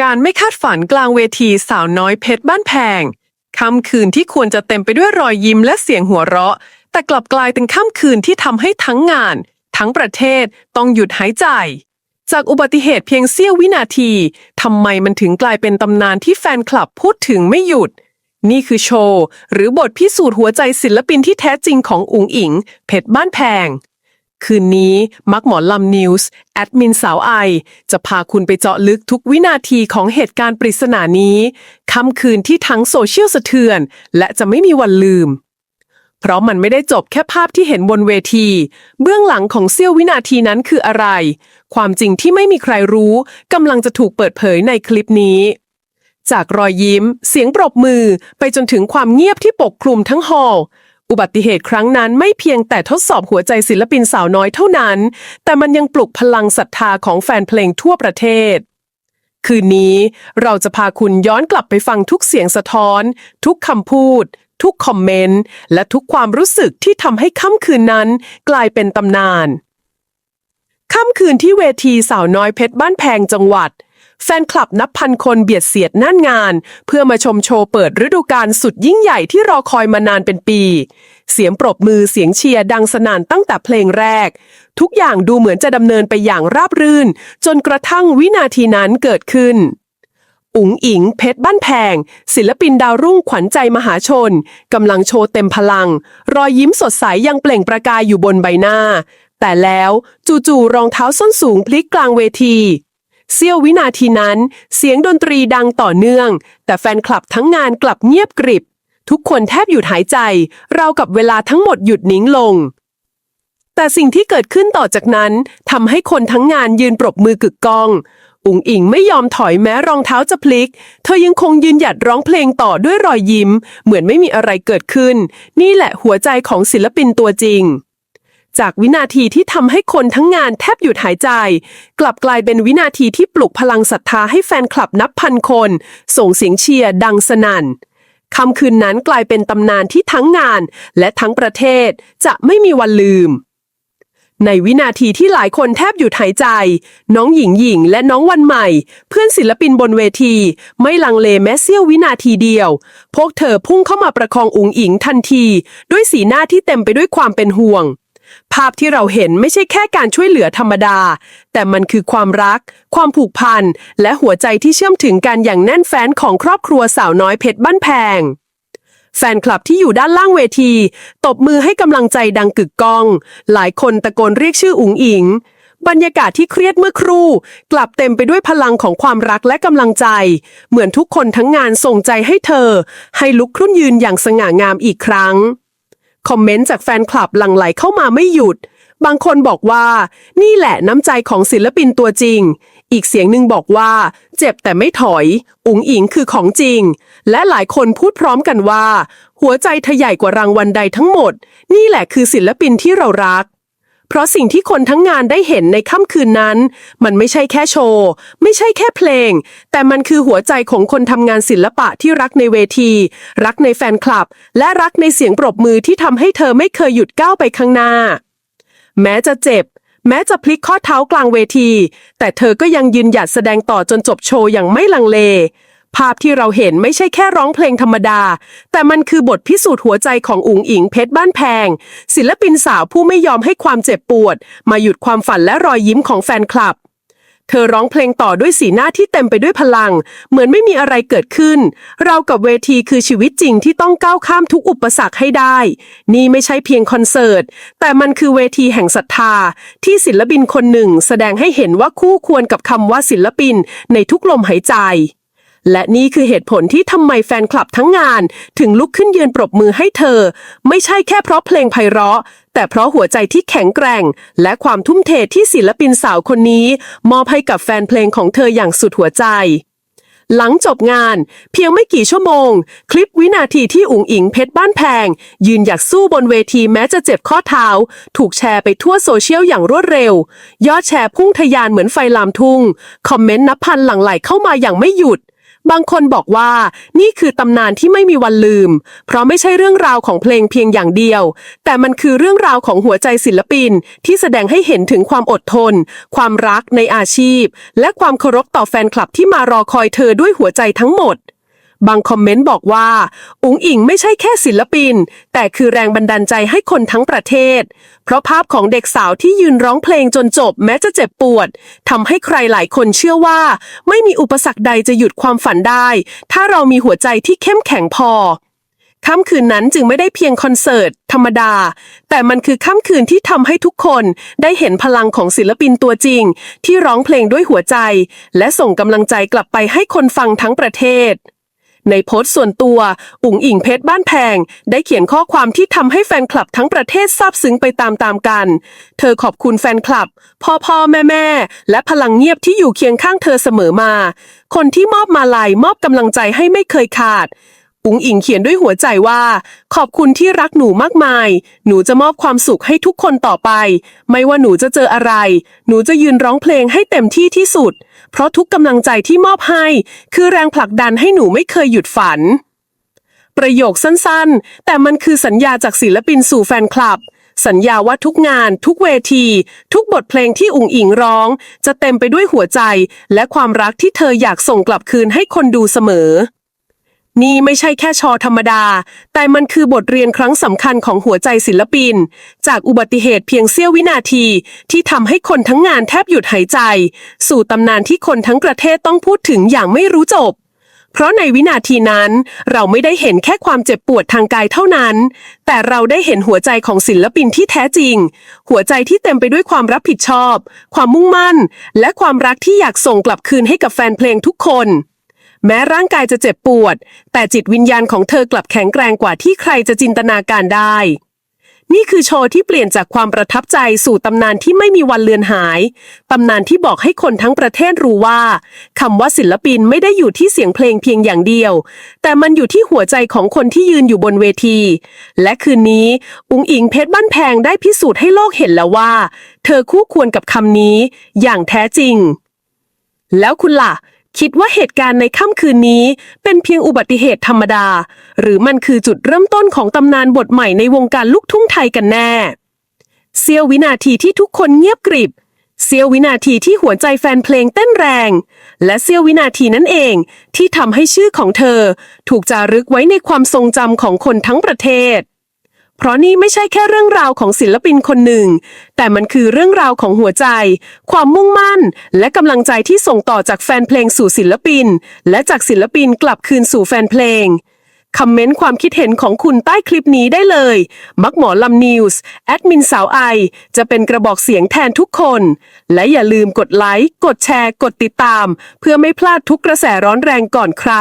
การณ์ไม่คาดฝันกลางเวทีสาวน้อยเพชรบ้านแพงค่ำคืนที่ควรจะเต็มไปด้วยรอยยิ้มและเสียงหัวเราะ แต่กลับกลายเป็นค่ำคืนที่ทำให้ทั้งงาน ทั้งประเทศต้องหยุดหายใจ จากอุบัติเหตุเพียงเสี้ยววินาทีทำไมมันถึงกลายเป็นตำนานที่แฟนคลับพูดถึงไม่หยุด นี่คือโชว์ หรือบทพิสูจน์หัวใจศิลปินที่แท้จริงของอุ๋งอิง เพชรบ้านแพง คืนนี้มักหมอลำนิวส์แอดมินสาวไอ จะพาคุณไปเจาะลึกทุกวินาทีของเหตุการณ์ปริศนานี้ค่ำคืนที่ทั้งโซเชียลสะเทือน และจะไม่มีวันลืม เพราะมันไม่ได้จบแค่ภาพที่เห็นบนเวที เบื้องหลังของเสี้ยววินาทีนั้นคืออะไร ความจริงที่ไม่มีใครรู้กำลังจะถูกเปิดเผยในคลิปนี้จากรอยยิ้ม เสียงปรบมือไปจนถึงความเงียบที่ปกคลุมทั้งฮอล อุบัติเหตุครั้งนั้นไม่เพียงแต่ทดสอบหัวใจศิลปินสาวน้อยเท่านั้น แต่มันยังปลุกพลังศรัทธาของแฟนเพลงทั่วประเทศ คืนนี้เราจะพาคุณย้อนกลับไปฟังทุกเสียงสะท้อน ทุกคำพูด ทุกคอมเมนต์ และทุกความรู้สึกที่ทำให้ค่ำคืนนั้นกลายเป็นตำนาน ค่ำคืนที่เวทีสาวน้อยเพชรบ้านแพงจังหวัด แฟนคลับนับพันคนเบียดเสียดน่านงาน เพื่อมาชมโชว์เปิดฤดูกาลสุดยิ่งใหญ่ที่รอคอยมานานเป็นปี เสียงปรบมือเสียงเชียร์ดังสนั่นตั้งแต่เพลงแรก ทุกอย่างดูเหมือนจะดำเนินไปอย่างราบรื่น จนกระทั่งวินาทีนั้นเกิดขึ้นอุ๋งอิง เพชรบ้านแพง ศิลปินดาวรุ่งขวัญใจมหาชน กำลังโชว์เต็มพลัง รอยยิ้มสดใสยังเปล่งประกายอยู่บนใบหน้า แต่แล้วจู่ๆรองเท้าส้นสูงพลิกกลางเวที เสี้ยววินาทีนั้น เสียงดนตรีดังต่อเนื่อง แต่แฟนคลับทั้งงานกลับเงียบกริบ ทุกคนแทบหยุดหายใจ เรากับเวลาทั้งหมดหยุดนิ่งลง แต่สิ่งที่เกิดขึ้นต่อจากนั้นทำให้คนทั้งงานยืนปรบมือกึกก้องอุ๋งอิงไม่ยอมถอยแม้รองเท้าจะพลิก เธอยังคงยืนหยัดร้องเพลงต่อด้วยรอยยิ้ม เหมือนไม่มีอะไรเกิดขึ้น นี่แหละหัวใจของศิลปินตัวจริง จากวินาทีที่ทำให้คนทั้งงานแทบหยุดหายใจ กลับกลายเป็นวินาทีที่ปลุกพลังศรัทธาให้แฟนคลับนับพันคน ส่งเสียงเชียร์ดังสนั่นคำคืนนั้นกลายเป็นตำนานที่ทั้งงานและทั้งประเทศจะไม่มีวันลืม ในวินาทีที่หลายคนแทบหยุดหายใจ น้องหญิงหญิงและน้องวันใหม่ เพื่อนศิลปินบนเวที ไม่ลังเลแม้เสี้ยววินาทีเดียว พวกเธอพุ่งเข้ามาประคองอุ๋งอิงทันที ด้วยสีหน้าที่เต็มไปด้วยความเป็นห่วง ภาพที่เราเห็นไม่ใช่แค่การช่วยเหลือธรรมดา แต่มันคือความรัก ความผูกพัน และหัวใจที่เชื่อมถึงกันอย่างแน่นแฟ้นของครอบครัวสาวน้อยเพชรบ้านแพง แฟนคลับที่อยู่ด้านล่างเวที ตบมือให้กำลังใจดังกึกก้อง หลายคนตะโกนเรียกชื่ออุ๋งอิง บรรยากาศที่เครียดเมื่อครู่ กลับเต็มไปด้วยพลังของความรักและกำลังใจ เหมือนทุกคนทั้งงานส่งใจให้เธอ ให้ลุกขึ้นยืนอย่างสง่างามอีกครั้ง คอมเมนต์จากแฟนคลับหลั่งไหลเข้ามาไม่หยุด บางคนบอกว่า นี่แหละน้ำใจของศิลปินตัวจริง อีกเสียงหนึ่งบอกว่า เจ็บแต่ไม่ถอย อุ๋งอิงคือของจริง และหลายคนพูดพร้อมกันว่า หัวใจทะใหญ่กว่ารางวัลใดทั้งหมด นี่แหละคือศิลปินที่เรารัก เพราะสิ่งที่คนทั้งงานได้เห็นในค่ำคืนนั้น มันไม่ใช่แค่โชว์ ไม่ใช่แค่เพลง แต่มันคือหัวใจของคนทำงานศิลปะที่รักในเวที รักในแฟนคลับ และรักในเสียงปรบมือที่ทำให้เธอไม่เคยหยุดก้าวไปข้างหน้า แม้จะเจ็บ แม้จะพลิกข้อเท้ากลางเวที แต่เธอก็ยังยืนหยัดแสดงต่อจนจบโชว์อย่างไม่ลังเล ภาพที่เราเห็นไม่ใช่แค่ร้องเพลงธรรมดา แต่มันคือบทพิสูจน์หัวใจของอุ๋งอิงเพชรบ้านแพง ศิลปินสาวผู้ไม่ยอมให้ความเจ็บปวด มาหยุดความฝันและรอยยิ้มของแฟนคลับ เธอร้องเพลงต่อด้วยสีหน้าที่เต็มไปด้วยพลัง เหมือนไม่มีอะไรเกิดขึ้น เรากับเวทีคือชีวิตจริงที่ต้องก้าวข้ามทุกอุปสรรคให้ได้ นี่ไม่ใช่เพียงคอนเสิร์ต แต่มันคือเวทีแห่งศรัทธา ที่ศิลปินคนหนึ่งแสดงให้เห็นว่าคู่ควรกับคำว่าศิลปินในทุกลมหายใจ และนี่คือเหตุผลที่ทำไมแฟนคลับทั้งงาน ถึงลุกขึ้นยืนปรบมือให้เธอ ไม่ใช่แค่เพราะเพลงไพเราะ แต่เพราะหัวใจที่แข็งแกร่ง และความทุ่มเทที่ศิลปินสาวคนนี้ มอบให้กับแฟนเพลงของเธออย่างสุดหัวใจ หลังจบงาน เพียงไม่กี่ชั่วโมง คลิปวินาทีที่อุ๋งอิงเพชรบ้านแพง ยืนหยัดสู้บนเวทีแม้จะเจ็บข้อเท้า ถูกแชร์ไปทั่วโซเชียลอย่างรวดเร็ว ยอดแชร์พุ่งทะยานเหมือนไฟลามทุ่ง คอมเมนต์นับพันหลั่งไหลเข้ามาอย่างไม่หยุด บางคนบอกว่า นี่คือตำนานที่ไม่มีวันลืม เพราะไม่ใช่เรื่องราวของเพลงเพียงอย่างเดียว แต่มันคือเรื่องราวของหัวใจศิลปิน ที่แสดงให้เห็นถึงความอดทน ความรักในอาชีพ และความเคารพต่อแฟนคลับที่มารอคอยเธอด้วยหัวใจทั้งหมด บางคอมเมนต์บอกว่า อุ๋งอิงไม่ใช่แค่ศิลปิน แต่คือแรงบันดาลใจให้คนทั้งประเทศ เพราะภาพของเด็กสาวที่ยืนร้องเพลงจนจบแม้จะเจ็บปวดทำให้ใครหลายคนเชื่อว่า ไม่มีอุปสรรคใดจะหยุดความฝันได้ ถ้าเรามีหัวใจที่เข้มแข็งพอค่ำคืนนั้นจึงไม่ได้เพียงคอนเสิร์ต ธรรมดา แต่มันคือค่ำคืนที่ทำให้ทุกคนได้เห็นพลังของศิลปินตัวจริง ที่ร้องเพลงด้วยหัวใจ และส่งกำลังใจกลับไปให้คนฟังทั้งประเทศ ในโพสต์ส่วนตัวอุ๋งอิงเพชรบ้านแพง ได้เขียนข้อความที่ทำให้แฟนคลับทั้งประเทศซาบซึ้งไปตามๆกัน เธอขอบคุณแฟนคลับ พ่อพ่อแม่แม่และพลังเงียบที่อยู่เคียงข้างเธอเสมอมา คนที่มอบมาลัยมอบกำลังใจให้ไม่เคยขาด อุ๋งอิงเขียนด้วยหัวใจว่า ขอบคุณที่รักหนูมากมาย หนูจะมอบความสุขให้ทุกคนต่อไป ไม่ว่าหนูจะเจออะไร หนูจะยืนร้องเพลงให้เต็มที่ที่สุด เพราะทุกกำลังใจที่มอบให้ คือแรงผลักดันให้หนูไม่เคยหยุดฝัน ประโยคสั้นๆ แต่มันคือสัญญาจากศิลปินสู่แฟนคลับ สัญญาว่าทุกงาน ทุกเวที ทุกบทเพลงที่อุ๋งอิงร้อง จะเต็มไปด้วยหัวใจ และความรักที่เธออยากส่งกลับคืนให้คนดูเสมอ นี่ไม่ใช่แค่ชอธรรมดา แต่มันคือบทเรียนครั้งสำคัญของหัวใจศิลปิน จากอุบัติเหตุเพียงเสี้ยววินาที ที่ทำให้คนทั้งงานแทบหยุดหายใจ สู่ตำนานที่คนทั้งประเทศต้องพูดถึงอย่างไม่รู้จบ เพราะในวินาทีนั้น เราไม่ได้เห็นแค่ความเจ็บปวดทางกายเท่านั้น แต่เราได้เห็นหัวใจของศิลปินที่แท้จริง หัวใจที่เต็มไปด้วยความรับผิดชอบ ความมุ่งมั่น และความรักที่อยากส่งกลับคืนให้กับแฟนเพลงทุกคน แม้ร่างกายจะเจ็บปวด แต่จิตวิญญาณของเธอกลับแข็งแกร่งกว่าที่ใครจะจินตนาการได้ นี่คือโชว์ที่เปลี่ยนจากความประทับใจสู่ตำนานที่ไม่มีวันเลือนหาย ตำนานที่บอกให้คนทั้งประเทศรู้ว่าคำว่าศิลปินไม่ได้อยู่ที่เสียงเพลงเพียงอย่างเดียว แต่มันอยู่ที่หัวใจของคนที่ยืนอยู่บนเวที และคืนนี้ อุ๋งอิงเพชรบ้านแพงได้พิสูจน์ให้โลกเห็นแล้วว่า เธอคู่ควรกับคำนี้ อย่างแท้จริง แล้วคุณล่ะ คิดว่าเหตุการณ์ในค่ำคืนนี้ เป็นเพียงอุบัติเหตุธรรมดา หรือมันคือจุดเริ่มต้นของตำนานบทใหม่ในวงการลูกทุ่งไทยกันแน่ เสี้ยววินาทีที่ทุกคนเงียบกริบ เสี้ยววินาทีที่หัวใจแฟนเพลงเต้นแรง และเสี้ยววินาทีนั้นเองที่ทำให้ชื่อของเธอ ถูกจารึกไว้ในความทรงจำของคนทั้งประเทศ เพราะนี่ไม่ใช่แค่เรื่องราวของศิลปินคนหนึ่ง แต่มันคือเรื่องราวของหัวใจ ความมุ่งมั่น และกำลังใจที่ส่งต่อจากแฟนเพลงสู่ศิลปิน และจากศิลปินกลับคืนสู่แฟนเพลงคอมเมนต์ความคิดเห็นของคุณใต้คลิปนี้ได้เลย มักหมอลำนิวส์แอดมินสาวไอ จะเป็นกระบอกเสียงแทนทุกคน และอย่าลืมกดไลค์ กดแชร์ กดติดตาม เพื่อไม่พลาดทุกกระแสร้อนแรงก่อนใคร